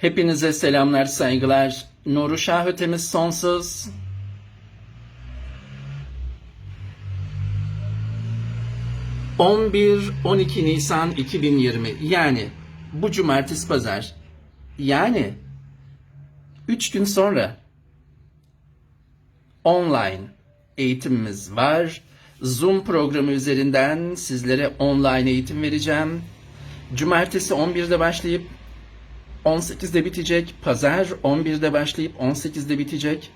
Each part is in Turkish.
Hepinize selamlar, saygılar. Nuru Şah ötemiz sonsuz. ...11-12 Nisan 2020 yani bu cumartesi pazar yani 3 gün sonra online eğitimimiz var. Zoom programı üzerinden sizlere online eğitim vereceğim. Cumartesi 11'de başlayıp 18'de bitecek. Pazar 11'de başlayıp 18'de bitecek.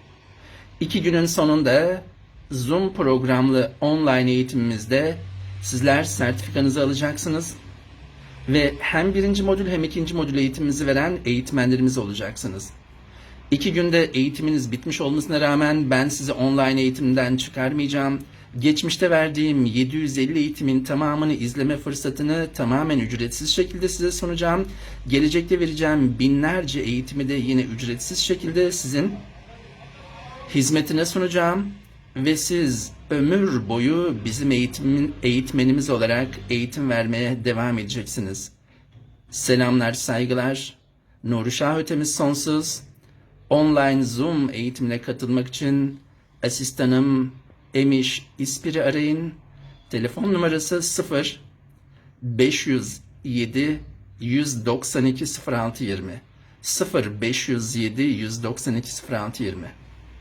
İki günün sonunda Zoom programlı online eğitimimizde sizler sertifikanızı alacaksınız. Ve hem birinci modül hem ikinci modül eğitimimizi veren eğitmenlerimiz olacaksınız. İki günde eğitiminiz bitmiş olmasına rağmen ben sizi online eğitimden çıkarmayacağım. Geçmişte verdiğim 750 eğitimin tamamını izleme fırsatını tamamen ücretsiz şekilde size sunacağım. Gelecekte vereceğim binlerce eğitimi de yine ücretsiz şekilde sizin hizmetine sunacağım. Ve siz ömür boyu bizim eğitimin, eğitmenimiz olarak eğitim vermeye devam edeceksiniz. Selamlar, saygılar. Nuri Şah ötemiz sonsuz. Online Zoom eğitimine katılmak için asistanım Emiş İspir'i arayın. Telefon numarası 0 507 192 0620 0 507 192 0620